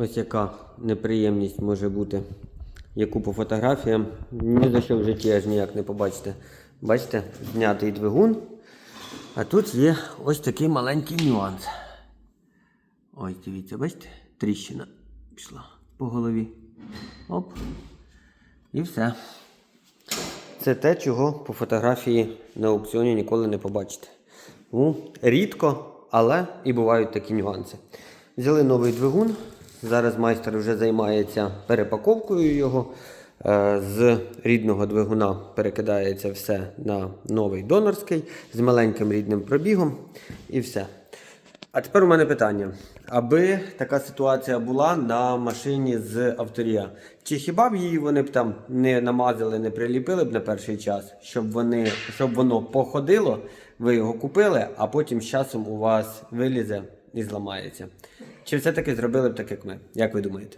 Ось яка неприємність може бути, яку по фотографіям ні за що в житті аж ніяк не побачите. Бачите, знятий двигун. А тут є ось такий маленький нюанс. Ось дивіться, бачите? Тріщина пішла по голові. Оп. І все. Це те, чого по фотографії на аукціоні ніколи не побачите. Ну, рідко, але і бувають такі нюанси. Взяли новий двигун. Зараз майстер вже займається перепаковкою його. Е, З рідного двигуна перекидається все на новий донорський з маленьким рідним пробігом і все. А тепер у мене питання. Аби така ситуація була на машині з авторія, чи хіба б її вони б там не намазали, не приліпили б на перший час, щоб вони, щоб воно походило, ви його купили, а потім з часом у вас вилізе і зламається? Чи все-таки зробили б так, як ми? Як ви думаєте?